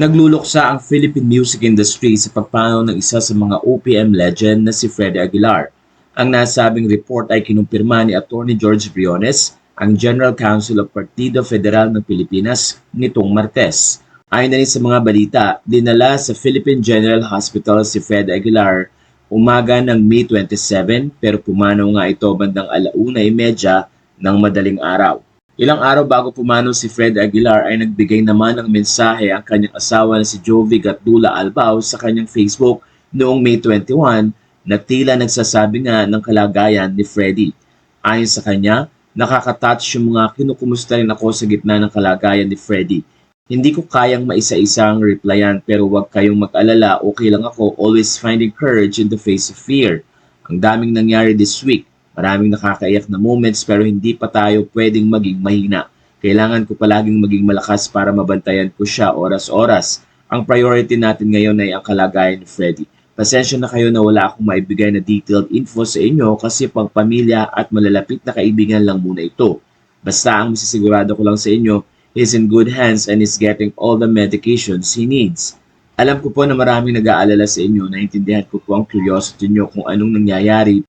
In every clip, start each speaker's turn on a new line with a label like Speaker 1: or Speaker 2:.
Speaker 1: Nagluluksa ang Philippine music industry sa pagpanaw ng isa sa mga OPM legend na si Freddie Aguilar. Ang nasabing report ay kinumpirma ni Attorney George Briones, ang General Counsel of Partido Federal ng Pilipinas, nitong Martes. Ayon na sa mga balita, dinala sa Philippine General Hospital si Fred Aguilar umaga ng May 27 pero pumanaw nga ito bandang alauna medya ng madaling araw. Ilang araw bago pumanaw si Fred Aguilar ay nagbigay naman ng mensahe ang kanyang asawa na si Jovi Gatdula Albao sa kanyang Facebook noong May 21 na tila nagsasabi nga ng kalagayan ni Freddie. Ayon sa kanya, nakakatouch yung mga kinukumusta rin ako sa gitna ng kalagayan ni Freddie. Hindi ko kayang maisa-isang replyan pero huwag kayong mag-alala, okay lang ako, always finding courage in the face of fear. Ang daming nangyari this week, maraming nakakaiyak na moments pero hindi pa tayo pwedeng maging mahina. Kailangan ko palaging maging malakas para mabantayan ko siya oras-oras. Ang priority natin ngayon ay ang kalagayan ni Freddy. Pasensya na kayo na wala akong maibigay na detailed info sa inyo kasi pang pamilya at malalapit na kaibigan lang muna ito. Basta ang masisigurado ko lang sa inyo, he's in good hands and is getting all the medications he needs. Alam ko po na maraming nag-aalala sa inyo, naintindihan ko po ang curiosity nyo kung anong nangyayari.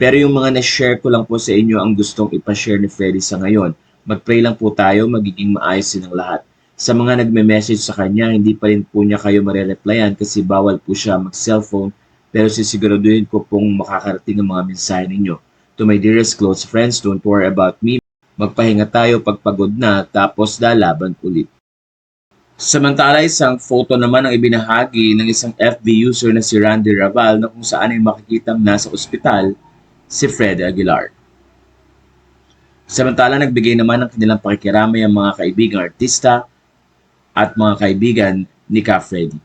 Speaker 1: Pero yung mga na-share ko lang po sa inyo ang gustong ipashare ni Freddy sa ngayon. Mag-pray lang po tayo, magiging maayos din ang lahat. Sa mga nagme-message sa kanya, hindi pa rin po niya kayo marireplyan kasi bawal po siya mag-cellphone pero sisiguraduhin ko pong makakarating ang mga mensahe ninyo. To my dearest close friends, don't worry about me. Magpahinga tayo pagpagod na tapos lalaban ulit. Samantala, isang photo naman ang ibinahagi ng isang FB user na si Randy Raval na kung saan ay makikitang nasa ospital si Fred Aguilar. Samantala, nagbigay naman ng kanilang pakikiramay ang mga kaibigang artista at mga kaibigan ni Ka Freddy.